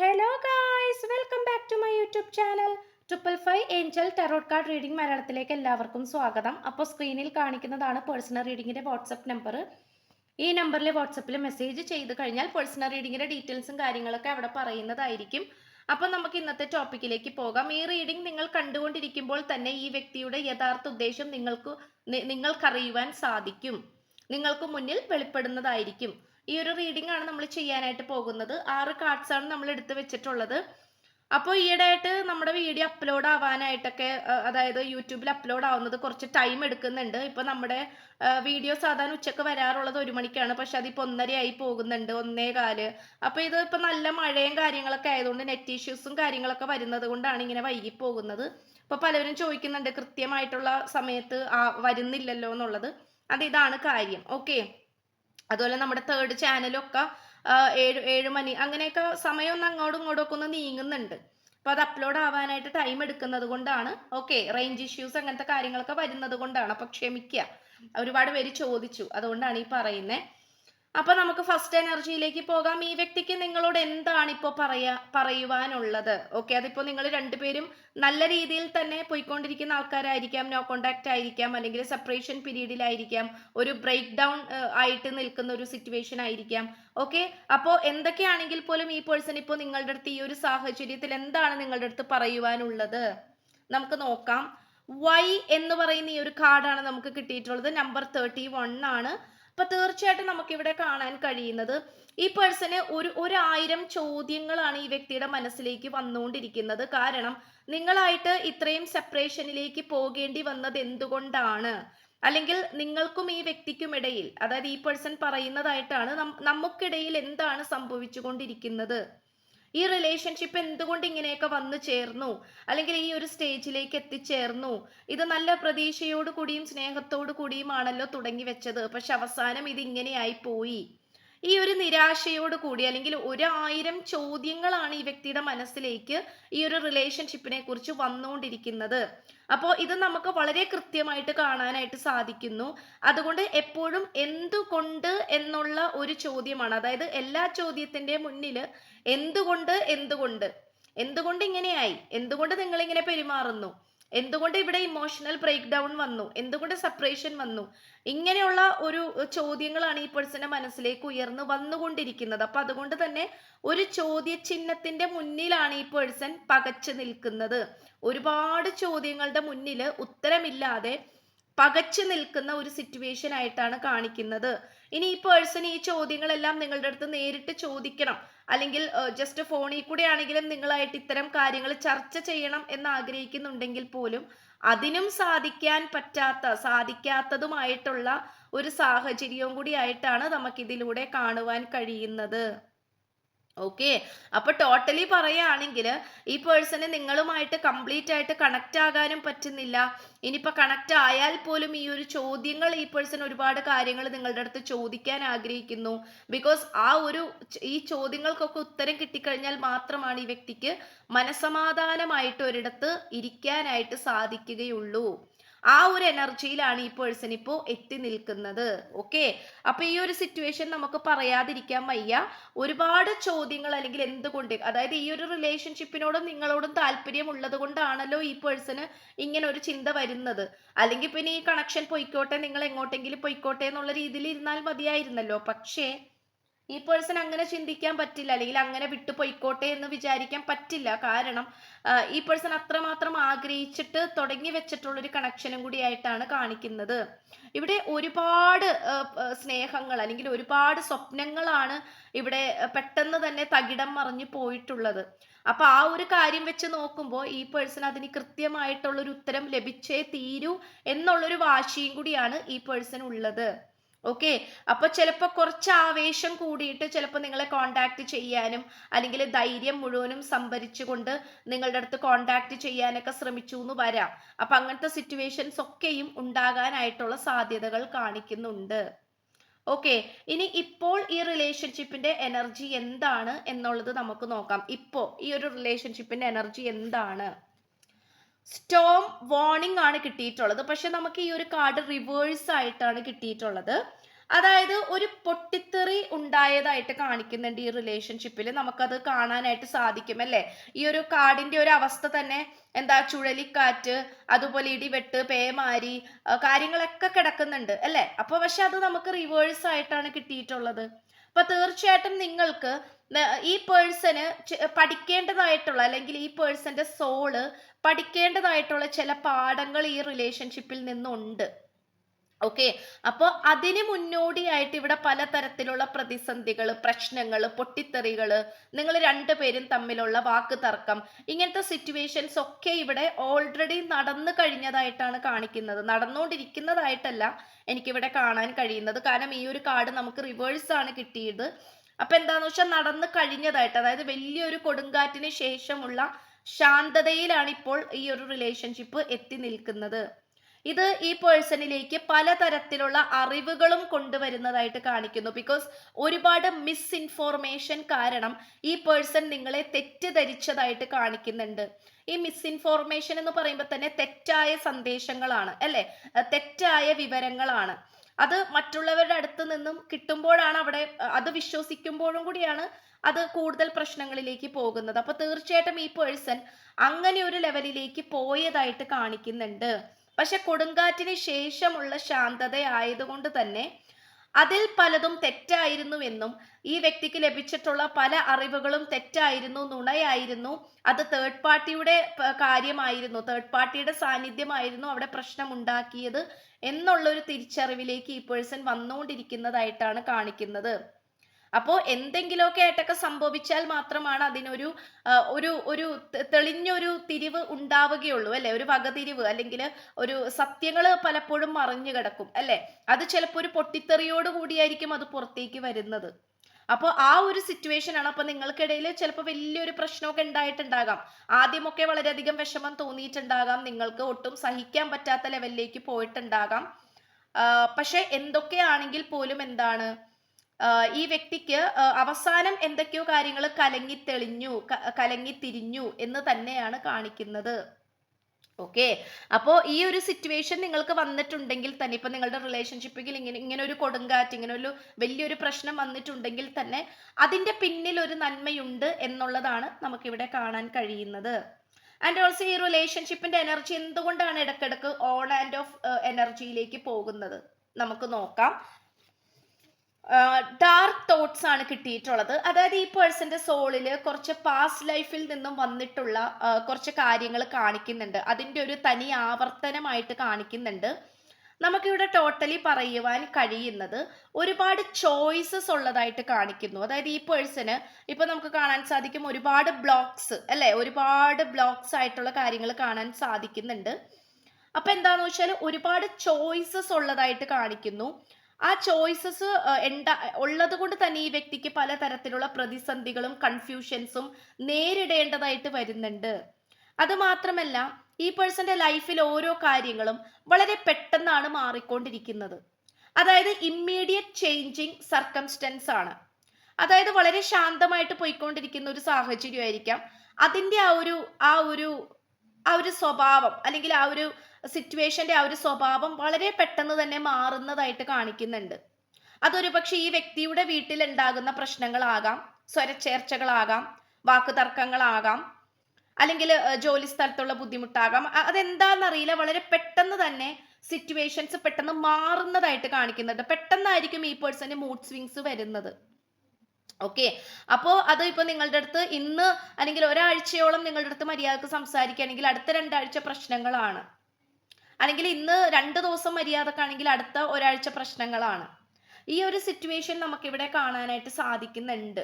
Hello guys welcome back to my YouTube channel triple five angel tarot card reading മലയാളത്തിലേക്ക് എല്ലാവർക്കും സ്വാഗതം. അപ്പോൾ സ്ക്രീനിൽ കാണിക്കുന്നതാണ് പേഴ്സണൽ റീഡിങ്ങിന്റെ വാട്സപ്പ് നമ്പർ ഈ നമ്പറിൽ വാട്സപ്പിൽ മെസ്സേജ് ചെയ്ത് കഴിഞ്ഞാൽ പേഴ്സണൽ റീഡിങ്ങിന്റെ ഡീറ്റെയിൽസും കാര്യങ്ങളൊക്കെ അവിടെ പറയുന്നതായിരിക്കും. അപ്പോൾ നമുക്ക് ഇന്നത്തെ ടോപ്പിക്കിലേക്ക് പോകാം. ഈ റീഡിംഗ് നിങ്ങൾ കണ്ടുകൊണ്ടിരിക്കുമ്പോൾ തന്നെ ഈ വ്യക്തിയുടെ യഥാർത്ഥ ഉദ്ദേശം നിങ്ങൾക്ക് നിങ്ങൾക്കറിയുവാൻ സാധിക്കും. നിങ്ങൾക്ക് മുന്നിൽ വെളിപ്പെടുന്നതായിരിക്കും. ഈ ഒരു റീഡിംഗ് ആണ് നമ്മൾ ചെയ്യാനായിട്ട് പോകുന്നത്. ആറ് കാർഡ്സ് ആണ് നമ്മൾ എടുത്ത് വെച്ചിട്ടുള്ളത്. അപ്പോൾ ഈയിടെയായിട്ട് നമ്മുടെ വീഡിയോ അപ്ലോഡ് ആവാനായിട്ടൊക്കെ അതായത് യൂട്യൂബിൽ അപ്ലോഡ് ആവുന്നത് കുറച്ച് ടൈം എടുക്കുന്നുണ്ട്. ഇപ്പോൾ നമ്മുടെ വീഡിയോ സാധാരണ ഉച്ചയ്ക്ക് വരാറുള്ളത് ഒരു മണിക്കാണ്. പക്ഷെ അതിപ്പോൾ ഒന്നരയായി പോകുന്നുണ്ട് ഒന്നേ കാൽ. അപ്പോൾ ഇത് ഇപ്പോൾ നല്ല മഴയും കാര്യങ്ങളൊക്കെ ആയതുകൊണ്ട് നെറ്റ് ഇഷ്യൂസും കാര്യങ്ങളൊക്കെ വരുന്നത് കൊണ്ടാണ് ഇങ്ങനെ വൈകി പോകുന്നത്. ഇപ്പോൾ പലരും ചോദിക്കുന്നുണ്ട് കൃത്യമായിട്ടുള്ള സമയത്ത് ആ വരുന്നില്ലല്ലോ എന്നുള്ളത്. അത് ഇതാണ് കാര്യം. ഓക്കെ. അതുപോലെ നമ്മുടെ തേർഡ് ചാനലൊക്കെ ഏഴ് ഏഴ് മണി അങ്ങനെയൊക്കെ സമയം ഒന്ന് അങ്ങോട്ടും ഇങ്ങോട്ടും ഒക്കെ ഒന്ന് നീങ്ങുന്നുണ്ട്. അപ്പോൾ അത് അപ്ലോഡ് ആവാനായിട്ട് ടൈം എടുക്കുന്നത് കൊണ്ടാണ്. ഓക്കെ റേഞ്ച് ഇഷ്യൂസ് അങ്ങനത്തെ കാര്യങ്ങളൊക്കെ വരുന്നത് കൊണ്ടാണ്. അപ്പോൾ ക്ഷമിക്കുക ഒരുപാട് പേര് ചോദിച്ചു. അതുകൊണ്ടാണ് ഈ പറയുന്നത് അപ്പോൾ നമുക്ക് ഫസ്റ്റ് എനർജിയിലേക്ക് പോകാം. ഈ വ്യക്തിക്ക് നിങ്ങളോട് എന്താണ് ഇപ്പോൾ പറയാ പറയുവാനുള്ളത്? ഓക്കെ അതിപ്പോൾ നിങ്ങൾ രണ്ടുപേരും നല്ല രീതിയിൽ തന്നെ പോയിക്കൊണ്ടിരിക്കുന്ന ആൾക്കാരായിരിക്കാം നോ കോണ്ടാക്ട് ആയിരിക്കാം അല്ലെങ്കിൽ സെപ്പറേഷൻ പീരീഡിലായിരിക്കാം ഒരു ബ്രേക്ക് ഡൗൺ ആയിട്ട് നിൽക്കുന്ന ഒരു സിറ്റുവേഷൻ ആയിരിക്കാം. ഓക്കെ അപ്പോൾ എന്തൊക്കെയാണെങ്കിൽ പോലും ഈ പേഴ്സൺ ഇപ്പോൾ നിങ്ങളുടെ അടുത്ത് ഈ ഒരു സാഹചര്യത്തിൽ എന്താണ് നിങ്ങളുടെ അടുത്ത് പറയുവാനുള്ളത്? നമുക്ക് നോക്കാം. വൈ എന്ന് പറയുന്ന ഈ ഒരു കാർഡാണ് നമുക്ക് കിട്ടിയിട്ടുള്ളത്. നമ്പർ തേർട്ടി വൺ ആണ്. അപ്പൊ തീർച്ചയായിട്ടും നമുക്കിവിടെ കാണാൻ കഴിയുന്നത് ഈ പേഴ്സന് ഒരു ഒരായിരം ചോദ്യങ്ങളാണ് ഈ വ്യക്തിയുടെ മനസ്സിലേക്ക് വന്നുകൊണ്ടിരിക്കുന്നത്. കാരണം നിങ്ങളായിട്ട് ഇത്രയും സെപ്പറേഷനിലേക്ക് പോകേണ്ടി വന്നത് എന്തുകൊണ്ടാണ്? അല്ലെങ്കിൽ നിങ്ങൾക്കും ഈ വ്യക്തിക്കും ഇടയിൽ അതായത് ഈ പേഴ്സൺ പറയുന്നതായിട്ടാണ് നമുക്കിടയിൽ എന്താണ് സംഭവിച്ചുകൊണ്ടിരിക്കുന്നത്? ഈ റിലേഷൻഷിപ്പ് എന്തുകൊണ്ട് ഇങ്ങനെയൊക്കെ വന്നു ചേർന്നു? അല്ലെങ്കിൽ ഈ ഒരു സ്റ്റേജിലേക്ക് എത്തിച്ചേർന്നു? ഇത് നല്ല പ്രതീക്ഷയോട് കൂടിയും സ്നേഹത്തോടു കൂടിയുമാണല്ലോ തുടങ്ങി വെച്ചത്. പക്ഷെ അവസാനം ഇത് ഇങ്ങനെയായി പോയി. ഈ ഒരു നിരാശയോട് കൂടി അല്ലെങ്കിൽ ഒരായിരം ചോദ്യങ്ങളാണ് ഈ വ്യക്തിയുടെ മനസ്സിലേക്ക് ഈ ഒരു റിലേഷൻഷിപ്പിനെ കുറിച്ച് വന്നുകൊണ്ടിരിക്കുന്നത്. അപ്പോൾ ഇത് നമുക്ക് വളരെ കൃത്യമായിട്ട് കാണാനായിട്ട് സാധിക്കുന്നു. അതുകൊണ്ട് എപ്പോഴും എന്തുകൊണ്ട് എന്നുള്ള ഒരു ചോദ്യമാണ്. അതായത് എല്ലാ ചോദ്യത്തിന്റെ മുന്നിൽ എന്തുകൊണ്ട് എന്തുകൊണ്ട്? എന്തുകൊണ്ട് ഇങ്ങനെയായി? എന്തുകൊണ്ട് നിങ്ങളിങ്ങനെ പെരുമാറുന്നു? എന്തുകൊണ്ട് ഇവിടെ ഇമോഷണൽ ബ്രേക്ക് ഡൗൺ വന്നു? എന്തുകൊണ്ട് സെപ്പറേഷൻ വന്നു? ഇങ്ങനെയുള്ള ഒരു ചോദ്യങ്ങളാണ് ഈ പേഴ്സന്റെ മനസ്സിലേക്ക് ഉയർന്നു വന്നുകൊണ്ടിരിക്കുന്നത്. അപ്പൊ അതുകൊണ്ട് തന്നെ ഒരു ചോദ്യചിഹ്നത്തിന്റെ മുന്നിലാണ് ഈ പേഴ്സൺ പകച്ചു നിൽക്കുന്നത്. ഒരുപാട് ചോദ്യങ്ങളുടെ മുന്നിൽ ഉത്തരമില്ലാതെ പകച്ചു നിൽക്കുന്ന ഒരു സിറ്റുവേഷൻ ആയിട്ടാണ് കാണിക്കുന്നത്. ഇനി ഈ പേഴ്സൺ ഈ ചോദ്യങ്ങളെല്ലാം നിങ്ങളുടെ അടുത്ത് നേരിട്ട് ചോദിക്കണം. അല്ലെങ്കിൽ ജസ്റ്റ് ഫോണിൽ കൂടെ ആണെങ്കിലും നിങ്ങളായിട്ട് ഇത്തരം കാര്യങ്ങൾ ചർച്ച ചെയ്യണം എന്ന് ആഗ്രഹിക്കുന്നുണ്ടെങ്കിൽ പോലും അതിനും സാധിക്കാൻ പറ്റാത്ത സാധിക്കാത്തതുമായിട്ടുള്ള ഒരു സാഹചര്യവും കൂടി ആയിട്ടാണ് നമുക്കിതിലൂടെ കാണുവാൻ കഴിയുന്നത്. ഓക്കെ അപ്പൊ ടോട്ടലി പറയുകയാണെങ്കിൽ ഈ പേഴ്സണ് നിങ്ങളുമായിട്ട് കംപ്ലീറ്റ് ആയിട്ട് കണക്റ്റ് ആകാനും പറ്റുന്നില്ല. ഇനിയിപ്പോ കണക്ട് ആയാൽ പോലും ഈ ഒരു ചോദ്യങ്ങൾ ഈ പേഴ്സൺ ഒരുപാട് കാര്യങ്ങൾ നിങ്ങളുടെ അടുത്ത് ചോദിക്കാൻ ആഗ്രഹിക്കുന്നു. ബിക്കോസ് ആ ഒരു ഈ ചോദ്യങ്ങൾക്കൊക്കെ ഉത്തരം കിട്ടിക്കഴിഞ്ഞാൽ മാത്രമാണ് ഈ വ്യക്തിക്ക് മനസമാധാനമായിട്ട് ഒരിടത്ത് ഇരിക്കാനായിട്ട് സാധിക്കുകയുള്ളൂ. ആ ഒരു എനർജിയിലാണ് ഈ പേഴ്സൺ ഇപ്പോൾ എത്തി നിൽക്കുന്നത്. ഓക്കെ അപ്പൊ ഈ ഒരു സിറ്റുവേഷൻ നമുക്ക് പറയാതിരിക്കാൻ വയ്യ. ഒരുപാട് ചോദ്യങ്ങൾ അല്ലെങ്കിൽ എന്തുകൊണ്ട് അതായത് ഈ ഒരു റിലേഷൻഷിപ്പിനോടും നിങ്ങളോടും താല്പര്യം ഉള്ളത് കൊണ്ടാണല്ലോ ഈ പേഴ്സണ് ഇങ്ങനെ ഒരു ചിന്ത വരുന്നത്. അല്ലെങ്കിൽ പിന്നെ ഈ കണക്ഷൻ പൊയ്ക്കോട്ടെ നിങ്ങൾ എങ്ങോട്ടെങ്കിലും പൊയ്ക്കോട്ടെ എന്നുള്ള രീതിയിൽ ഇരുന്നാൽ മതിയായിരുന്നല്ലോ. പക്ഷേ ഈ പേഴ്സൺ അങ്ങനെ ചിന്തിക്കാൻ പറ്റില്ല അല്ലെങ്കിൽ അങ്ങനെ വിട്ടുപോയിക്കോട്ടെ എന്ന് വിചാരിക്കാൻ പറ്റില്ല. കാരണം ഈ പേഴ്സൺ അത്രമാത്രം ആഗ്രഹിച്ചിട്ട് തുടങ്ങി വെച്ചിട്ടുള്ള ഒരു കണക്ഷനും കൂടി ആയിട്ടാണ് കാണിക്കുന്നത്. ഇവിടെ ഒരുപാട് സ്നേഹങ്ങൾ അല്ലെങ്കിൽ ഒരുപാട് സ്വപ്നങ്ങളാണ് ഇവിടെ പെട്ടെന്ന് തന്നെ തകിടം മറിഞ്ഞു പോയിട്ടുള്ളത്. അപ്പൊ ആ ഒരു കാര്യം വെച്ച് നോക്കുമ്പോൾ ഈ പേഴ്സൺ അതിന് കൃത്യമായിട്ടുള്ളൊരു ഉത്തരം ലഭിച്ചേ തീരൂ എന്നുള്ളൊരു വാശിയും കൂടിയാണ് ഈ പേഴ്സൺ ഉള്ളത്. ഓക്കെ? അപ്പൊ ചിലപ്പോൾ കുറച്ച് ആവേശം കൂടിയിട്ട് ചിലപ്പോൾ നിങ്ങളെ കോണ്ടാക്ട് ചെയ്യാനും അല്ലെങ്കിൽ ധൈര്യം മുഴുവനും സംഭരിച്ചുകൊണ്ട് നിങ്ങളുടെ അടുത്ത് കോണ്ടാക്ട് ചെയ്യാനൊക്കെ ശ്രമിച്ചു എന്ന് വരാം. അപ്പൊ അങ്ങനത്തെ സിറ്റുവേഷൻസ് ഒക്കെയും ഉണ്ടാകാനായിട്ടുള്ള സാധ്യതകൾ കാണിക്കുന്നുണ്ട്. ഓക്കെ? ഇനി ഇപ്പോൾ ഈ റിലേഷൻഷിപ്പിന്റെ എനർജി എന്താണ് എന്നുള്ളത് നമുക്ക് നോക്കാം. ഇപ്പോൾ ഈ ഒരു റിലേഷൻഷിപ്പിന്റെ എനർജി എന്താണ്? സ്റ്റോം വാർണിംഗ് ആണ് കിട്ടിയിട്ടുള്ളത്. പക്ഷെ നമുക്ക് ഈ ഒരു കാർഡ് റിവേഴ്സ് ആയിട്ടാണ് കിട്ടിയിട്ടുള്ളത്. അതായത് ഒരു പൊട്ടിത്തെറി ഉണ്ടായതായിട്ട് കാണിക്കുന്നുണ്ട് ഈ റിലേഷൻഷിപ്പിൽ നമുക്കത് കാണാനായിട്ട് സാധിക്കും അല്ലേ? ഈ ഒരു കാടിന്റെ ഒരു അവസ്ഥ തന്നെ എന്താ ചുഴലിക്കാറ്റ് അതുപോലെ ഇടിവെട്ട് പേമാരി കാര്യങ്ങളൊക്കെ കിടക്കുന്നുണ്ട് അല്ലേ? അപ്പൊ പക്ഷെ അത് നമുക്ക് റിവേഴ്സ് ആയിട്ടാണ് കിട്ടിയിട്ടുള്ളത്. അപ്പൊ തീർച്ചയായിട്ടും നിങ്ങൾക്ക് ഈ പേഴ്സന് പഠിക്കേണ്ടതായിട്ടുള്ള അല്ലെങ്കിൽ ഈ പേഴ്സന്റെ സോൾ പഠിക്കേണ്ടതായിട്ടുള്ള ചില പാഠങ്ങൾ ഈ റിലേഷൻഷിപ്പിൽ നിന്നുണ്ട്. ഓക്കെ അപ്പോൾ അതിന് മുന്നോടിയായിട്ട് ഇവിടെ പലതരത്തിലുള്ള പ്രതിസന്ധികൾ പ്രശ്നങ്ങൾ പൊട്ടിത്തെറികൾ നിങ്ങൾ രണ്ടുപേരും തമ്മിലുള്ള വാക്ക് തർക്കം ഇങ്ങനത്തെ സിറ്റുവേഷൻസ് ഒക്കെ ഇവിടെ ഓൾറെഡി നടന്നു കഴിഞ്ഞതായിട്ടാണ് കാണിക്കുന്നത്. നടന്നുകൊണ്ടിരിക്കുന്നതായിട്ടല്ല എനിക്കിവിടെ കാണാൻ കഴിയുന്നത്. കാരണം ഈ ഒരു കാർഡ് നമുക്ക് റിവേഴ്സ് ആണ് കിട്ടിയത്. അപ്പൊ എന്താന്ന് വെച്ചാൽ നടന്നു കഴിഞ്ഞതായിട്ട് അതായത് വലിയൊരു കൊടുങ്കാറ്റിന് ശേഷമുള്ള ശാന്തതയിലാണ് ഇപ്പോൾ ഈ ഒരു റിലേഷൻഷിപ്പ് എത്തി നിൽക്കുന്നത്. ഇത് ഈ പേഴ്സണിലേക്ക് പലതരത്തിലുള്ള അറിവുകളും കൊണ്ടുവരുന്നതായിട്ട് കാണിക്കുന്നു. ബിക്കോസ് ഒരുപാട് മിസ്ഇൻഫോർമേഷൻ കാരണം ഈ പേഴ്സൺ നിങ്ങളെ തെറ്റിദ്ധരിച്ചതായിട്ട് കാണിക്കുന്നുണ്ട്. ഈ മിസ്ഇൻഫോർമേഷൻ എന്ന് പറയുമ്പോൾ തന്നെ തെറ്റായ സന്ദേശങ്ങളാണ് അല്ലെ? തെറ്റായ വിവരങ്ങളാണ്. അത് മറ്റുള്ളവരുടെ അടുത്ത് നിന്നും കിട്ടുമ്പോഴാണ് അവിടെ അത് വിശ്വസിക്കുമ്പോഴും കൂടിയാണ് അത് കൂടുതൽ പ്രശ്നങ്ങളിലേക്ക് പോകുന്നത്. അപ്പൊ തീർച്ചയായിട്ടും ഈ പേഴ്സൺ അങ്ങനെ ഒരു ലെവലിലേക്ക് പോയതായിട്ട് കാണിക്കുന്നുണ്ട്. പക്ഷെ കൊടുങ്കാറ്റിന് ശേഷമുള്ള ശാന്തത ആയതുകൊണ്ട് തന്നെ അതിൽ പലതും തെറ്റായിരുന്നു എന്നും ഈ വ്യക്തിക്ക് ലഭിച്ചിട്ടുള്ള പല അറിവുകളും തെറ്റായിരുന്നു നുണയായിരുന്നു. അത് തേർഡ് പാർട്ടിയുടെ കാര്യമായിരുന്നു. തേർഡ് പാർട്ടിയുടെ സാന്നിധ്യമായിരുന്നു അവിടെ പ്രശ്നമുണ്ടാക്കിയത്. എന്നുള്ളൊരു തിരിച്ചറിവിലേക്ക് ഈ പേഴ്സൺ വന്നുകൊണ്ടിരിക്കുന്നതായിട്ടാണ് കാണിക്കുന്നത്. അപ്പോൾ എന്തെങ്കിലുമൊക്കെ ആയിട്ടൊക്കെ സംഭവിച്ചാൽ മാത്രമാണ് അതിനൊരു ഒരു ഒരു തെളിഞ്ഞൊരു തിരിവ് ഉണ്ടാവുകയുള്ളൂ അല്ലെ? ഒരു വകതിരിവ് അല്ലെങ്കിൽ ഒരു സത്യങ്ങൾ പലപ്പോഴും മറിഞ്ഞു കിടക്കും അല്ലെ? അത് ചിലപ്പോൾ ഒരു പൊട്ടിത്തെറിയോട് കൂടിയായിരിക്കും അത് പുറത്തേക്ക് വരുന്നത്. അപ്പോൾ ആ ഒരു സിറ്റുവേഷൻ ആണ് അപ്പൊ നിങ്ങൾക്കിടയിൽ ചിലപ്പോൾ വലിയൊരു പ്രശ്നമൊക്കെ ഉണ്ടായിട്ടുണ്ടാകാം. ആദ്യമൊക്കെ വളരെയധികം വിഷമം തോന്നിയിട്ടുണ്ടാകാം. നിങ്ങൾക്ക് ഒട്ടും സഹിക്കാൻ പറ്റാത്ത ലെവലിലേക്ക് പോയിട്ടുണ്ടാകാം. പക്ഷെ എന്തൊക്കെയാണെങ്കിൽ പോലും എന്താണ് ഈ വ്യക്തിക്ക് അവസാനം എന്തൊക്കെയോ കാര്യങ്ങൾ കലങ്ങി തെളിഞ്ഞു കലങ്ങി തിരിഞ്ഞു എന്ന് തന്നെയാണ് കാണിക്കുന്നത്. ഓക്കെ? അപ്പോൾ ഈ ഒരു സിറ്റുവേഷൻ നിങ്ങൾക്ക് വന്നിട്ടുണ്ടെങ്കിൽ തന്നെ ഇപ്പൊ നിങ്ങളുടെ റിലേഷൻഷിപ്പിൽ ഇങ്ങനെ ഇങ്ങനെ ഒരു കൊടുങ്കാറ്റ് ഇങ്ങനെ ഒരു വലിയൊരു പ്രശ്നം വന്നിട്ടുണ്ടെങ്കിൽ തന്നെ അതിന്റെ പിന്നിൽ ഒരു നന്മയുണ്ട് എന്നുള്ളതാണ് നമുക്കിവിടെ കാണാൻ കഴിയുന്നത്. ആൻഡ് ഓൾസോ ഈ റിലേഷൻഷിപ്പിന്റെ എനർജി എന്തുകൊണ്ടാണ് ഇടക്കിടക്ക് ഓൺ ആൻഡ് ഓഫ് എനർജിയിലേക്ക് പോകുന്നത്? നമുക്ക് നോക്കാം. ഡാർക്ക് തോട്ട്സ് ആണ് കിട്ടിയിട്ടുള്ളത്. അതായത് ഈ പേഴ്സന്റെ സോളിൽ കുറച്ച് പാസ്റ്റ് ലൈഫിൽ നിന്നും വന്നിട്ടുള്ള കുറച്ച് കാര്യങ്ങൾ കാണിക്കുന്നുണ്ട്. അതിന്റെ ഒരു തനി ആവർത്തനമായിട്ട് കാണിക്കുന്നുണ്ട്. നമുക്കിവിടെ ടോട്ടലി പറയുവാൻ കഴിയുന്നത് ഒരുപാട് ചോയ്സസ് ഉള്ളതായിട്ട് കാണിക്കുന്നു. അതായത് ഈ പേഴ്സന് ഇപ്പൊ നമുക്ക് കാണാൻ സാധിക്കും ഒരുപാട് ബ്ലോക്സ് അല്ലെ? ഒരുപാട് ബ്ലോക്സ് ആയിട്ടുള്ള കാര്യങ്ങൾ കാണാൻ സാധിക്കുന്നുണ്ട്. അപ്പൊ എന്താന്ന് വെച്ചാൽ ഒരുപാട് ചോയ്സസ് ഉള്ളതായിട്ട് കാണിക്കുന്നു. ആ ചോയ്സസ് ഉള്ളത് കൊണ്ട് തന്നെ ഈ വ്യക്തിക്ക് പലതരത്തിലുള്ള പ്രതിസന്ധികളും കൺഫ്യൂഷൻസും നേരിടേണ്ടതായിട്ട് വരുന്നുണ്ട്. അത് മാത്രമല്ല ഈ പേഴ്സന്റെ ലൈഫിൽ ഓരോ കാര്യങ്ങളും വളരെ പെട്ടെന്നാണ് മാറിക്കൊണ്ടിരിക്കുന്നത്. അതായത് ഇമ്മീഡിയറ്റ് ചേഞ്ചിങ് സർക്കംസ്റ്റൻസ് ആണ് അതായത് വളരെ ശാന്തമായിട്ട് പോയിക്കൊണ്ടിരിക്കുന്ന ഒരു സാഹചര്യമായിരിക്കാം. അതിന്റെ ആ ഒരു ആ ഒരു ആ ഒരു സ്വഭാവം അല്ലെങ്കിൽ ആ ഒരു സിറ്റുവേഷന്റെ ആ ഒരു സ്വഭാവം വളരെ പെട്ടെന്ന് തന്നെ മാറുന്നതായിട്ട് കാണിക്കുന്നുണ്ട്. അതൊരു പക്ഷെ ഈ വ്യക്തിയുടെ വീട്ടിൽ ഉണ്ടാകുന്ന പ്രശ്നങ്ങളാകാം സ്വരച്ചേർച്ചകളാകാം വാക്കുതർക്കങ്ങളാകാം അല്ലെങ്കിൽ ജോലി സ്ഥലത്തുള്ള ബുദ്ധിമുട്ടാകാം. അതെന്താണെന്നറിയില്ല. വളരെ പെട്ടെന്ന് തന്നെ സിറ്റുവേഷൻസ് പെട്ടെന്ന് മാറുന്നതായിട്ട് കാണിക്കുന്നുണ്ട്. പെട്ടെന്നായിരിക്കും ഈ പേഴ്സന് മൂഡ് സ്വിങ്സ് വരുന്നത്. ഓക്കെ അപ്പോൾ അത് ഇപ്പോൾ നിങ്ങളുടെ അടുത്ത് ഇന്ന് അല്ലെങ്കിൽ ഒരാഴ്ചയോളം നിങ്ങളുടെ അടുത്ത് മര്യാദയ്ക്ക് സംസാരിക്കുകയാണെങ്കിൽ അടുത്ത രണ്ടാഴ്ച പ്രശ്നങ്ങളാണ്. അല്ലെങ്കിൽ ഇന്ന് രണ്ട് ദിവസം മര്യാദക്കാണെങ്കിൽ അടുത്ത ഒരാഴ്ച പ്രശ്നങ്ങളാണ്. ഈ ഒരു സിറ്റുവേഷൻ നമുക്കിവിടെ കാണാനായിട്ട് സാധിക്കുന്നുണ്ട്.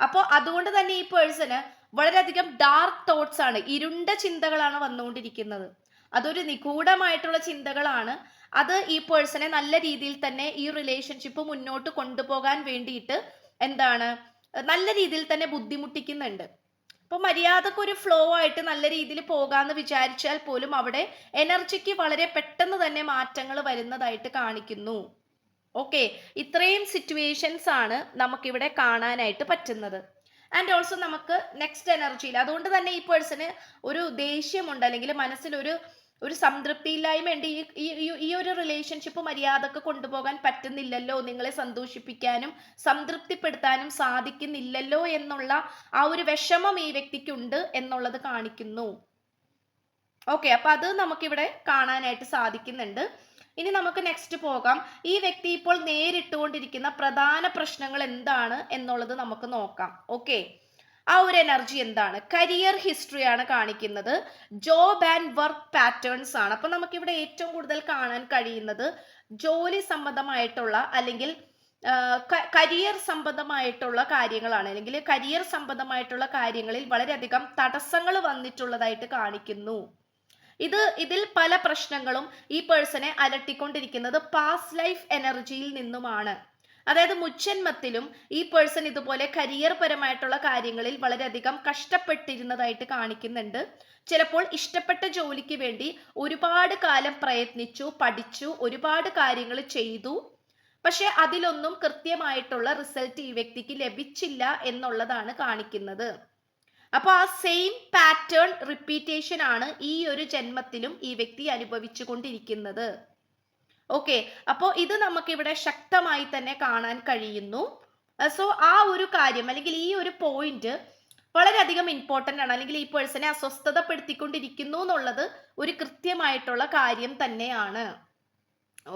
അപ്പോൾ അതുകൊണ്ട് തന്നെ ഈ പേഴ്സണ് വളരെയധികം ഡാർക്ക് തോട്ട്സ് ആണ് ഇരുണ്ട ചിന്തകളാണ് വന്നുകൊണ്ടിരിക്കുന്നത്. അതൊരു നിഗൂഢമായിട്ടുള്ള ചിന്തകളാണ്. അത് ഈ പേഴ്സണെ നല്ല രീതിയിൽ തന്നെ ഈ റിലേഷൻഷിപ്പ് മുന്നോട്ട് കൊണ്ടുപോകാൻ വേണ്ടിയിട്ട് എന്താണ് നല്ല രീതിയിൽ തന്നെ ബുദ്ധിമുട്ടിക്കുന്നുണ്ട്. അപ്പൊ മര്യാദയ്ക്ക് ഒരു ഫ്ലോ ആയിട്ട് നല്ല രീതിയിൽ പോകാന്ന് വിചാരിച്ചാൽ പോലും അവിടെ എനർജിക്ക് വളരെ പെട്ടെന്ന് തന്നെ മാറ്റങ്ങൾ വരുന്നതായിട്ട് കാണിക്കുന്നു. ഓക്കെ ഇത്രയും സിറ്റുവേഷൻസ് ആണ് നമുക്കിവിടെ കാണാനായിട്ട് പറ്റുന്നത്. ആൻഡ് ഓൾസോ നമുക്ക് നെക്സ്റ്റ് എനർജിയിൽ അതുകൊണ്ട് തന്നെ ഈ പേഴ്സന് ഒരു ദേഷ്യമുണ്ട് അല്ലെങ്കിൽ മനസ്സിലൊരു ഒരു സംതൃപ്തിയില്ലായ്മയുണ്ട് ഈ ഈ- ഒരു റിലേഷൻഷിപ്പ് മര്യാദയ്ക്ക് കൊണ്ടുപോകാൻ പറ്റുന്നില്ലല്ലോ. നിങ്ങളെ സന്തോഷിപ്പിക്കാനും സംതൃപ്തിപ്പെടുത്താനും സാധിക്കുന്നില്ലല്ലോ എന്നുള്ള ആ ഒരു വിഷമം ഈ വ്യക്തിക്കുണ്ട് എന്നുള്ളത് കാണിക്കുന്നു. ഓക്കെ അപ്പൊ അത് നമുക്കിവിടെ കാണാനായിട്ട് സാധിക്കുന്നുണ്ട്. ഇനി നമുക്ക് നെക്സ്റ്റ് പോകാം. ഈ വ്യക്തി ഇപ്പോൾ നേരിട്ടുകൊണ്ടിരിക്കുന്ന പ്രധാന പ്രശ്നങ്ങൾ എന്താണ് എന്നുള്ളത് നമുക്ക് നോക്കാം. ഓക്കെ ആ ഒരു എനർജി എന്താണ്? കരിയർ ഹിസ്റ്ററിയാണ് കാണിക്കുന്നത്. ജോബ് ആൻഡ് വർക്ക് പാറ്റേൺസ് ആണ്. അപ്പൊ നമുക്കിവിടെ ഏറ്റവും കൂടുതൽ കാണാൻ കഴിയുന്നത് ജോലി സംബന്ധമായിട്ടുള്ള അല്ലെങ്കിൽ കരിയർ സംബന്ധമായിട്ടുള്ള കാര്യങ്ങളാണ്. അല്ലെങ്കിൽ കരിയർ സംബന്ധമായിട്ടുള്ള കാര്യങ്ങളിൽ വളരെയധികം തടസ്സങ്ങൾ വന്നിട്ടുള്ളതായിട്ട് കാണിക്കുന്നു. ഇത് ഇതിൽ പല പ്രശ്നങ്ങളും ഈ പേഴ്സണെ അലട്ടിക്കൊണ്ടിരിക്കുന്നത് പാസ്റ്റ് ലൈഫ് എനർജിയിൽ നിന്നുമാണ്. അതായത് മുച്ചന്മത്തിലും ഈ പേഴ്സൺ ഇതുപോലെ കരിയർ പരമായിട്ടുള്ള കാര്യങ്ങളിൽ വളരെയധികം കഷ്ടപ്പെട്ടിരുന്നതായിട്ട് കാണിക്കുന്നുണ്ട്. ചിലപ്പോൾ ഇഷ്ടപ്പെട്ട ജോലിക്ക് വേണ്ടി ഒരുപാട് കാലം പ്രയത്നിച്ചു പഠിച്ചു ഒരുപാട് കാര്യങ്ങൾ ചെയ്തു. പക്ഷെ അതിലൊന്നും കൃത്യമായിട്ടുള്ള റിസൾട്ട് ഈ വ്യക്തിക്ക് ലഭിച്ചില്ല എന്നുള്ളതാണ് കാണിക്കുന്നത്. അപ്പൊ ആ സെയിം പാറ്റേൺ റിപ്പീറ്റേഷൻ ആണ് ഈ ഒരു ജന്മത്തിലും ഈ വ്യക്തി അനുഭവിച്ചു കൊണ്ടിരിക്കുന്നത് ഓക്കെ അപ്പോൾ ഇത് നമുക്കിവിടെ ശക്തമായി തന്നെ കാണാൻ കഴിയുന്നു. സോ ആ ഒരു കാര്യം അല്ലെങ്കിൽ ഈ ഒരു പോയിന്റ് വളരെയധികം ഇമ്പോർട്ടന്റ് ആണ്. അല്ലെങ്കിൽ ഈ പേഴ്സണെ അസ്വസ്ഥതപ്പെടുത്തിക്കൊണ്ടിരിക്കുന്നു എന്നുള്ളത് ഒരു കൃത്യമായിട്ടുള്ള കാര്യം തന്നെയാണ്.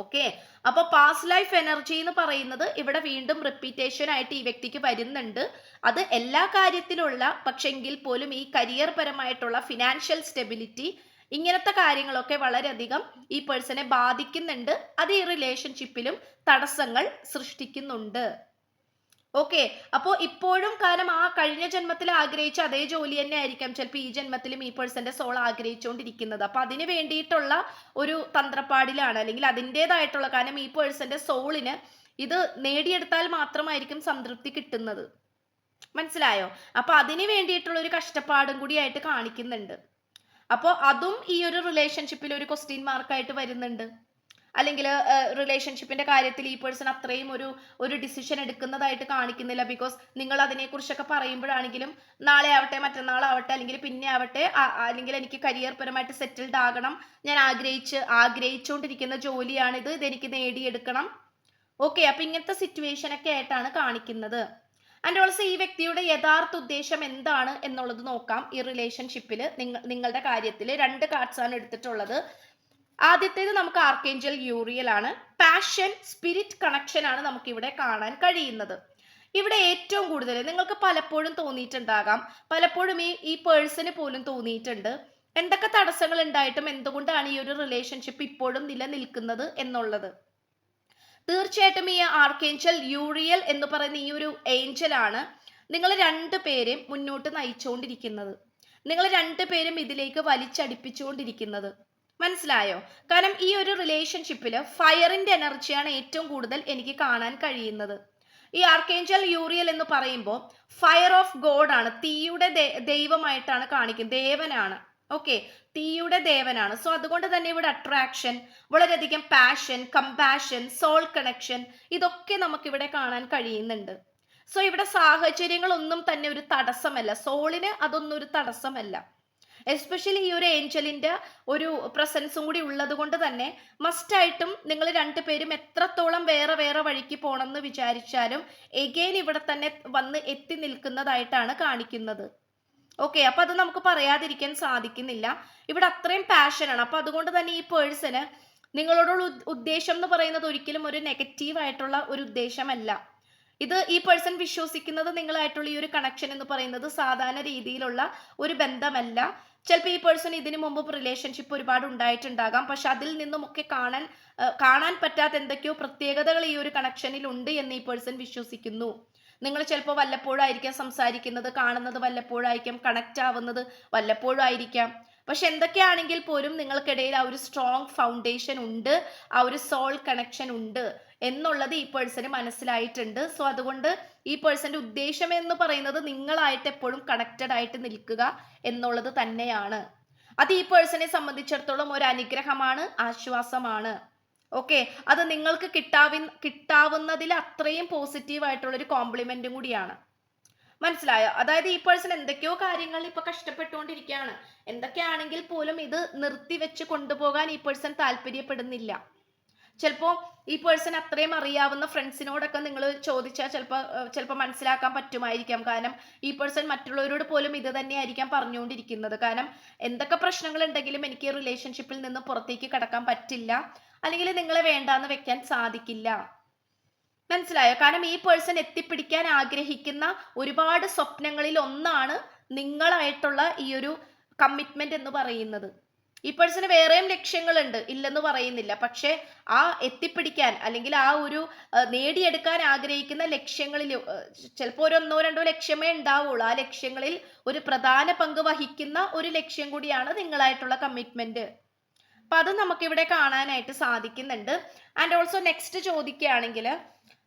ഓക്കെ അപ്പൊ പാസ്റ്റ് ലൈഫ് എനർജി എന്ന് പറയുന്നത് ഇവിടെ വീണ്ടും റിപ്പീറ്റേഷൻ ആയിട്ട് ഈ വ്യക്തിക്ക് വരുന്നുണ്ട്. അത് എല്ലാ കാര്യത്തിലുള്ള പക്ഷെങ്കിൽ പോലും ഈ കരിയർ പരമായിട്ടുള്ള ഫിനാൻഷ്യൽ സ്റ്റെബിലിറ്റി ഇങ്ങനത്തെ കാര്യങ്ങളൊക്കെ വളരെയധികം ഈ പേഴ്സണെ ബാധിക്കുന്നുണ്ട്. അത് ഈ റിലേഷൻഷിപ്പിലും തടസ്സങ്ങൾ സൃഷ്ടിക്കുന്നുണ്ട്. ഓക്കെ അപ്പോൾ ഇപ്പോഴും കാരണം ആ കഴിഞ്ഞ ജന്മത്തിൽ ആഗ്രഹിച്ച അതേ ജോലി തന്നെ ആയിരിക്കാം ചിലപ്പോൾ ഈ ജന്മത്തിലും ഈ പേഴ്സന്റെ സോൾ ആഗ്രഹിച്ചുകൊണ്ടിരിക്കുന്നത്. അപ്പൊ അതിന് വേണ്ടിയിട്ടുള്ള ഒരു തന്ത്രപ്പാടിലാണ് അല്ലെങ്കിൽ അതിന്റെതായിട്ടുള്ള കാരണം ഈ പേഴ്സന്റെ സോളിന് ഇത് നേടിയെടുത്താൽ മാത്രമായിരിക്കും സംതൃപ്തി കിട്ടുന്നത്. മനസ്സിലായോ? അപ്പൊ അതിന് വേണ്ടിയിട്ടുള്ള ഒരു കഷ്ടപ്പാടും കൂടി ആയിട്ട് കാണിക്കുന്നുണ്ട്. അപ്പോൾ അതും ഈ ഒരു റിലേഷൻഷിപ്പിൽ ഒരു ക്വസ്റ്റ്യൻ മാർക്കായിട്ട് വരുന്നുണ്ട്. അല്ലെങ്കിൽ റിലേഷൻഷിപ്പിന്റെ കാര്യത്തിൽ ഈ പേഴ്സൺ അത്രയും ഒരു ഒരു ഡിസിഷൻ എടുക്കുന്നതായിട്ട് കാണിക്കുന്നില്ല. ബിക്കോസ് നിങ്ങൾ അതിനെക്കുറിച്ചൊക്കെ പറയുമ്പോഴാണെങ്കിലും നാളെ ആവട്ടെ മറ്റന്നാളാവട്ടെ അല്ലെങ്കിൽ പിന്നെ ആവട്ടെ അല്ലെങ്കിൽ എനിക്ക് കരിയർ പരമായിട്ട് സെറ്റിൽഡ് ആകണം. ഞാൻ ആഗ്രഹിച്ച് ആഗ്രഹിച്ചുകൊണ്ടിരിക്കുന്ന ജോലിയാണിത്. ഇതെനിക്ക് നേടിയെടുക്കണം. ഓക്കെ അപ്പൊ ഇങ്ങനത്തെ സിറ്റുവേഷൻ ഒക്കെ ആയിട്ടാണ് കാണിക്കുന്നത്. ആൻഡ് ഓൾസോ ഈ വ്യക്തിയുടെ യഥാർത്ഥ ഉദ്ദേശം എന്താണ് എന്നുള്ളത് നോക്കാം. ഈ റിലേഷൻഷിപ്പിൽ നിങ്ങൾ നിങ്ങളുടെ കാര്യത്തിൽ രണ്ട് കാർഡ്സ് ആണ് എടുത്തിട്ടുള്ളത്. ആദ്യത്തേത് നമുക്ക് ആർക്കേഞ്ചൽ യൂറിയൽ ആണ്. പാഷൻ സ്പിരിറ്റ് കണക്ഷൻ ആണ് നമുക്ക് ഇവിടെ കാണാൻ കഴിയുന്നത്. ഇവിടെ ഏറ്റവും കൂടുതൽ നിങ്ങൾക്ക് പലപ്പോഴും തോന്നിയിട്ടുണ്ടാകാം. പലപ്പോഴും ഈ ഈ പേഴ്സന് പോലും തോന്നിയിട്ടുണ്ട്. എന്തൊക്കെ തടസ്സങ്ങൾ ഉണ്ടായിട്ടും എന്തുകൊണ്ടാണ് ഈ ഒരു റിലേഷൻഷിപ്പ് ഇപ്പോഴും നിലനിൽക്കുന്നത് എന്നുള്ളത്. തീർച്ചയായിട്ടും ഈ ആർക്കേഞ്ചൽ യൂറിയൽ എന്ന് പറയുന്ന ഈ ഒരു ഏഞ്ചൽ ആണ് നിങ്ങൾ രണ്ടു പേരെയും മുന്നോട്ട് നയിച്ചുകൊണ്ടിരിക്കുന്നത് നിങ്ങൾ രണ്ടുപേരും ഇതിലേക്ക് വലിച്ചടിപ്പിച്ചുകൊണ്ടിരിക്കുന്നത്. മനസ്സിലായോ? കാരണം ഈ ഒരു റിലേഷൻഷിപ്പിൽ ഫയറിന്റെ എനർജിയാണ് ഏറ്റവും കൂടുതൽ എനിക്ക് കാണാൻ കഴിയുന്നത്. ഈ ആർക്കേഞ്ചൽ യൂറിയൽ എന്ന് പറയുമ്പോൾ ഫയർ ഓഫ് ഗോഡ് ആണ്. തീയുടെ ദൈവമായിട്ടാണ് കാണിക്കുന്നത്. ദേവനാണ്. ഓക്കെ തീയുടെ ദേവനാണ്. സോ അതുകൊണ്ട് തന്നെ ഇവിടെ അട്രാക്ഷൻ വളരെയധികം പാഷൻ കമ്പാഷൻ സോൾ കണക്ഷൻ ഇതൊക്കെ നമുക്കിവിടെ കാണാൻ കഴിയുന്നുണ്ട്. സോ ഇവിടെ സാഹചര്യങ്ങളൊന്നും തന്നെ ഒരു തടസ്സമല്ല. സോളിന് അതൊന്നും ഒരു തടസ്സമല്ല. എസ്പെഷ്യലി ഈ ഒരു ഏഞ്ചലിന്റെ ഒരു പ്രസൻസും കൂടി ഉള്ളത് കൊണ്ട് തന്നെ മസ്റ്റായിട്ടും നിങ്ങൾ രണ്ടുപേരും എത്രത്തോളം വേറെ വേറെ വഴിക്ക് പോകണം എന്ന് വിചാരിച്ചാലും എഗെയിൻ ഇവിടെ തന്നെ വന്ന് എത്തി നിൽക്കുന്നതായിട്ടാണ് കാണിക്കുന്നത്. ഓക്കെ അപ്പൊ അത് നമുക്ക് പറയാതിരിക്കാൻ സാധിക്കുന്നില്ല. ഇവിടെ അത്രയും പാഷനാണ് അപ്പൊ അതുകൊണ്ട് തന്നെ ഈ പേഴ്സണ് നിങ്ങളോടുള്ള ഉദ്- ഉദ്ദേശം എന്ന് പറയുന്നത് ഒരിക്കലും ഒരു നെഗറ്റീവ് ആയിട്ടുള്ള ഒരു ഉദ്ദേശമല്ല. ഇത് ഈ പേഴ്സൺ വിശ്വസിക്കുന്നത് നിങ്ങളായിട്ടുള്ള ഈ ഒരു കണക്ഷൻ എന്ന് പറയുന്നത് സാധാരണ രീതിയിലുള്ള ഒരു ബന്ധമല്ല. ചിലപ്പോൾ ഈ പേഴ്സൺ ഇതിനു മുമ്പ് റിലേഷൻഷിപ്പ് ഒരുപാട് ഉണ്ടായിട്ടുണ്ടാകാം. പക്ഷെ അതിൽ നിന്നുമൊക്കെ കാണാൻ കാണാൻ പറ്റാത്ത എന്തൊക്കെയോ പ്രത്യേകതകൾ ഈ ഒരു കണക്ഷനിൽ ഉണ്ട് എന്ന് ഈ പേഴ്സൺ വിശ്വസിക്കുന്നു. നിങ്ങൾ ചിലപ്പോൾ വല്ലപ്പോഴായിരിക്കാം സംസാരിക്കുന്നത് കാണുന്നത് വല്ലപ്പോഴായിരിക്കാം കണക്റ്റ് ആവുന്നത് വല്ലപ്പോഴായിരിക്കാം പക്ഷെ എന്തൊക്കെയാണെങ്കിൽ പോലും നിങ്ങൾക്കിടയിൽ ആ ഒരു സ്ട്രോങ് ഫൗണ്ടേഷൻ ഉണ്ട് ആ ഒരു സോൾ കണക്ഷൻ ഉണ്ട് എന്നുള്ളത് ഈ പേഴ്സന് മനസ്സിലായിട്ടുണ്ട്. സോ അതുകൊണ്ട് ഈ പേഴ്സന്റെ ഉദ്ദേശം എന്ന് പറയുന്നത് നിങ്ങളായിട്ട് എപ്പോഴും കണക്റ്റഡ് ആയിട്ട് നിൽക്കുക എന്നുള്ളത് തന്നെയാണ്. അത് ഈ പേഴ്സണെ സംബന്ധിച്ചിടത്തോളം ഒരു അനുഗ്രഹമാണ് ആശ്വാസമാണ്. ഓക്കെ അത് നിങ്ങൾക്ക് കിട്ടാവി കിട്ടാവുന്നതിൽ അത്രയും പോസിറ്റീവ് ആയിട്ടുള്ള ഒരു കോംപ്ലിമെന്റും കൂടിയാണ്. മനസ്സിലായോ? അതായത് ഈ പേഴ്സൺ എന്തൊക്കെയോ കാര്യങ്ങൾ ഇപ്പൊ കഷ്ടപ്പെട്ടുകൊണ്ടിരിക്കുകയാണ്. എന്തൊക്കെയാണെങ്കിൽ പോലും ഇത് നിർത്തി വെച്ച് കൊണ്ടുപോകാൻ ഈ പേഴ്സൺ താല്പര്യപ്പെടുന്നില്ല. ചിലപ്പോൾ ഈ പേഴ്സൺ അത്രയും അറിയാവുന്ന ഫ്രണ്ട്സിനോടൊക്കെ നിങ്ങൾ ചോദിച്ചാൽ ചിലപ്പോൾ ചിലപ്പോൾ മനസ്സിലാക്കാൻ പറ്റുമായിരിക്കാം. കാരണം ഈ പേഴ്സൺ മറ്റുള്ളവരോട് പോലും ഇത് തന്നെയായിരിക്കാം പറഞ്ഞുകൊണ്ടിരിക്കുന്നത്. കാരണം എന്തൊക്കെ പ്രശ്നങ്ങൾ ഉണ്ടെങ്കിലും എനിക്ക് റിലേഷൻഷിപ്പിൽ നിന്ന് പുറത്തേക്ക് കടക്കാൻ പറ്റില്ല. അല്ലെങ്കിൽ നിങ്ങളെ വേണ്ടാന്ന് വെക്കാൻ സാധിക്കില്ല. മനസ്സിലായോ? കാരണം ഈ പേഴ്സൺ എത്തിപ്പിടിക്കാൻ ആഗ്രഹിക്കുന്ന ഒരുപാട് സ്വപ്നങ്ങളിൽ ഒന്നാണ് നിങ്ങളായിട്ടുള്ള ഈ ഒരു കമ്മിറ്റ്മെന്റ് എന്ന് പറയുന്നത്. ഈ പേഴ്സണ് വേറെയും ലക്ഷ്യങ്ങളുണ്ട്. ഇല്ലെന്ന് പറയുന്നില്ല. പക്ഷെ ആ എത്തിപ്പിടിക്കാൻ അല്ലെങ്കിൽ ആ ഒരു നേടിയെടുക്കാൻ ആഗ്രഹിക്കുന്ന ലക്ഷ്യങ്ങളിൽ ചിലപ്പോൾ ഒന്നോ രണ്ടോ ലക്ഷ്യമേ ഉണ്ടാവുള്ളൂ. ആ ലക്ഷ്യങ്ങളിൽ ഒരു പ്രധാന പങ്ക് വഹിക്കുന്ന ഒരു ലക്ഷ്യം കൂടിയാണ് നിങ്ങളായിട്ടുള്ള കമ്മിറ്റ്മെന്റ് അപ്പൊ അത് നമുക്കിവിടെ കാണാനായിട്ട് സാധിക്കുന്നുണ്ട്. ആൻഡ് ഓൾസോ നെക്സ്റ്റ് ചോദിക്കുകയാണെങ്കിൽ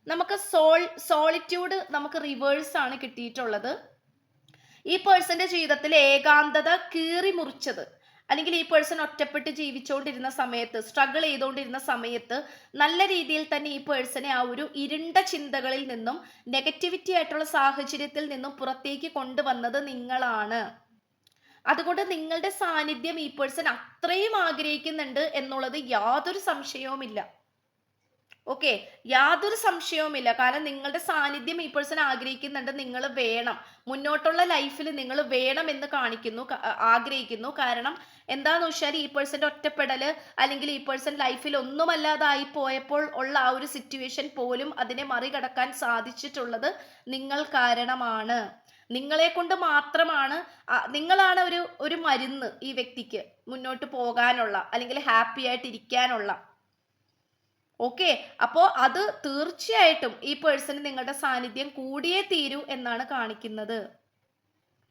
നമുക്ക് സോൾ സോളിറ്റ്യൂഡ് നമുക്ക് റിവേഴ്സ് ആണ് കിട്ടിയിട്ടുള്ളത്. ഈ പേഴ്സന്റെ ജീവിതത്തിൽ ഏകാന്തത കീറി മുറിച്ചത്. അല്ലെങ്കിൽ ഈ പേഴ്സൺ ഒറ്റപ്പെട്ട് ജീവിച്ചുകൊണ്ടിരുന്ന സമയത്ത് സ്ട്രഗിൾ ചെയ്തുകൊണ്ടിരുന്ന സമയത്ത് നല്ല രീതിയിൽ തന്നെ ഈ പേഴ്സണെ ആ ഒരു ഇരുണ്ട ചിന്തകളിൽ നിന്നും നെഗറ്റിവിറ്റി ആയിട്ടുള്ള സാഹചര്യത്തിൽ നിന്നും പുറത്തേക്ക് കൊണ്ടുവന്നത് നിങ്ങളാണ്. അതുകൊണ്ട് നിങ്ങളുടെ സാന്നിധ്യം ഈ പേഴ്സൺ അത്രയും ആഗ്രഹിക്കുന്നുണ്ട് എന്നുള്ളത് യാതൊരു സംശയവുമില്ല. ഓക്കെ യാതൊരു സംശയവുമില്ല. കാരണം നിങ്ങളുടെ സാന്നിധ്യം ഈ പേഴ്സൺ ആഗ്രഹിക്കുന്നുണ്ട്. നിങ്ങൾ വേണം. മുന്നോട്ടുള്ള ലൈഫിൽ നിങ്ങൾ വേണം എന്ന് കാണിക്കുന്നു ആഗ്രഹിക്കുന്നു. കാരണം എന്താന്ന് വെച്ചാൽ ഈ പേഴ്സന്റെ ഒറ്റപ്പെടൽ അല്ലെങ്കിൽ ഈ പേഴ്സൺ ലൈഫിൽ ഒന്നുമല്ലാതായി പോയപ്പോൾ ഉള്ള ആ ഒരു സിറ്റുവേഷൻ പോലും അതിനെ മറികടക്കാൻ സാധിച്ചിട്ടുള്ളത് നിങ്ങൾ കാരണമാണ്. നിങ്ങളെ കൊണ്ട് മാത്രമാണ് നിങ്ങളാണ് ഒരു ഒരു മരുന്ന് ഈ വ്യക്തിക്ക് മുന്നോട്ട് പോകാനുള്ള അല്ലെങ്കിൽ ഹാപ്പി ആയിട്ട് ഇരിക്കാനുള്ള. ഓക്കെ? അപ്പോൾ അത് തീർച്ചയായിട്ടും ഈ പേഴ്സണ് നിങ്ങളുടെ സാന്നിധ്യം കൂടിയേ തീരൂ എന്നാണ് കാണിക്കുന്നത്.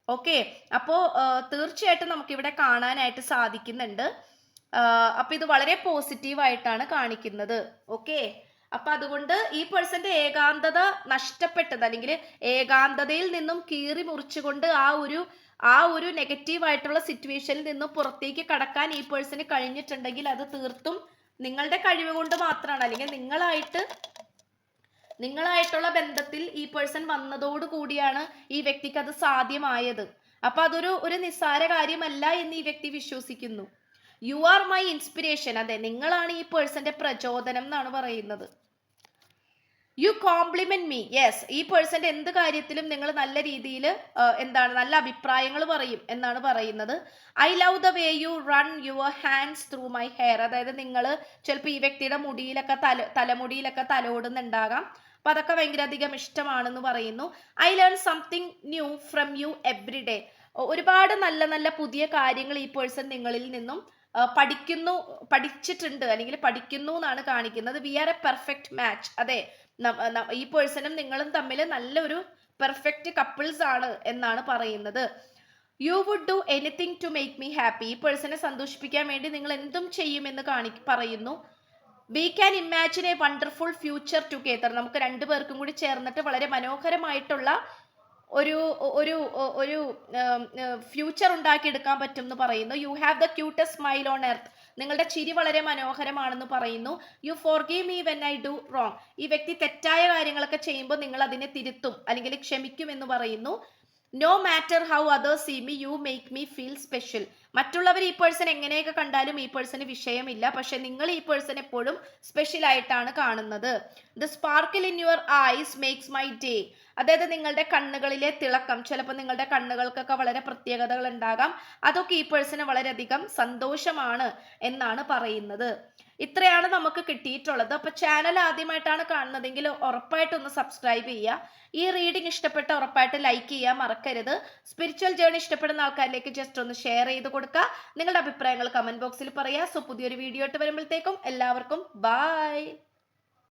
ഓക്കെ? അപ്പോൾ തീർച്ചയായിട്ടും നമുക്കിവിടെ കാണാനായിട്ട് സാധിക്കുന്നുണ്ട്. അപ്പോൾ ഇത് വളരെ പോസിറ്റീവായിട്ടാണ് കാണിക്കുന്നത്. ഓക്കെ? അപ്പൊ അതുകൊണ്ട് ഈ പേഴ്സന്റെ ഏകാന്തത നഷ്ടപ്പെട്ടത് അല്ലെങ്കിൽ ഏകാന്തതയിൽ നിന്നും കീറി മുറിച്ചുകൊണ്ട് ആ ഒരു ആ ഒരു നെഗറ്റീവ് ആയിട്ടുള്ള സിറ്റുവേഷനിൽ നിന്നും പുറത്തേക്ക് കടക്കാൻ ഈ പേഴ്സന് കഴിഞ്ഞിട്ടുണ്ടെങ്കിൽ അത് തീർത്തും നിങ്ങളുടെ കഴിവ് കൊണ്ട് മാത്രമാണ്. അല്ലെങ്കിൽ നിങ്ങളായിട്ട് നിങ്ങളായിട്ടുള്ള ബന്ധത്തിൽ ഈ പേഴ്സൺ വന്നതോടു കൂടിയാണ് ഈ വ്യക്തിക്ക് അത് സാധ്യമായത്. അപ്പൊ അതൊരു ഒരു നിസ്സാര കാര്യമല്ല എന്ന് ഈ വ്യക്തി വിശ്വസിക്കുന്നു. യു ആർ മൈ ഇൻസ്പിരേഷൻ അതെ നിങ്ങളാണ് ഈ പേഴ്സന്റെ പ്രചോദനം എന്നാണ് പറയുന്നത്. യു കോംപ്ലിമെന്റ് മീ യെസ് ഈ പേഴ്സന്റെ എന്ത് കാര്യത്തിലും നിങ്ങൾ നല്ല രീതിയിൽ എന്താണ് നല്ല അഭിപ്രായങ്ങൾ പറയും എന്നാണ് പറയുന്നത്. I love the way you run your hands through my hair അതായത് നിങ്ങൾ ചിലപ്പോൾ ഈ വ്യക്തിയുടെ മുടിയിലൊക്കെ തല തലമുടിയിലൊക്കെ തലോടുന്നുണ്ടാകാം. അപ്പൊ അതൊക്കെ ഭയങ്കര അധികം ഇഷ്ടമാണെന്ന് പറയുന്നു. I learn something new from you every day ഒരുപാട് നല്ല നല്ല പുതിയ കാര്യങ്ങൾ ഈ പേഴ്സൺ നിങ്ങളിൽ നിന്നും പഠിക്കുന്നു പഠിച്ചിട്ടുണ്ട് അല്ലെങ്കിൽ പഠിക്കുന്നു എന്നാണ് കാണിക്കുന്നത്. We are a perfect match അതെ ഈ പേഴ്സണും നിങ്ങളും തമ്മിൽ നല്ലൊരു പെർഫെക്റ്റ് കപ്പിൾസ് ആണ് എന്നാണ് പറയുന്നത്. You would do anything to make me happy ഈ പേഴ്സണെ സന്തോഷിപ്പിക്കാൻ വേണ്ടി നിങ്ങൾ എന്തും ചെയ്യുമെന്ന് കാണി പറയുന്നു. We can imagine a wonderful future together നമുക്ക് രണ്ടു പേർക്കും കൂടി ചേർന്നിട്ട് വളരെ മനോഹരമായിട്ടുള്ള ഒരു ഒരു ഒരു ഫ്യൂച്ചർ ഉണ്ടാക്കിയെടുക്കാൻ പറ്റും എന്ന് പറയുന്നു. You have the cutest smile on earth നിങ്ങളുടെ ചിരി വളരെ മനോഹരമാണെന്ന് പറയുന്നു. You forgive me when I do wrong ഈ വ്യക്തി തെറ്റായ കാര്യങ്ങളൊക്കെ ചെയ്യുമ്പോൾ നിങ്ങൾ അതിനെ തിരുത്തും അല്ലെങ്കിൽ ക്ഷമിക്കും എന്ന് പറയുന്നു. No matter how others see me you make me feel special മറ്റുള്ളവർ ഈ പേഴ്സൺ എങ്ങനെയൊക്കെ കണ്ടാലും ഈ പേഴ്സന് വിഷയമില്ല. പക്ഷെ നിങ്ങൾ ഈ പേഴ്സൺ എപ്പോഴും സ്പെഷ്യൽ ആയിട്ടാണ് കാണുന്നത്. The sparkle in your eyes makes my day അതായത് നിങ്ങളുടെ കണ്ണുകളിലെ തിളക്കം ചിലപ്പോൾ നിങ്ങളുടെ കണ്ണുകൾക്കൊക്കെ വളരെ പ്രത്യേകതകൾ ഉണ്ടാകാം. അതൊക്കെ ഈ പേഴ്സണ് വളരെയധികം സന്തോഷമാണ് എന്നാണ് പറയുന്നത്. ഇത്രയാണ് നമുക്ക് കിട്ടിയിട്ടുള്ളത്. അപ്പൊ ചാനൽ ആദ്യമായിട്ടാണ് കാണുന്നതെങ്കിൽ ഉറപ്പായിട്ടൊന്ന് സബ്സ്ക്രൈബ് ചെയ്യുക. ഈ റീഡിംഗ് ഇഷ്ടപ്പെട്ട ഉറപ്പായിട്ട് ലൈക്ക് ചെയ്യാൻ മറക്കരുത്. സ്പിരിച്വൽ ജേണി ഇഷ്ടപ്പെടുന്ന ആൾക്കാരിലേക്ക് ജസ്റ്റ് ഒന്ന് ഷെയർ ചെയ്ത് കൊടുക്കുക. നിങ്ങളുടെ അഭിപ്രായങ്ങൾ കമന്റ് ബോക്സിൽ പറയുക. സോ പുതിയൊരു വീഡിയോ ഇട്ട് വരുമ്പോഴത്തേക്കും എല്ലാവർക്കും ബായ്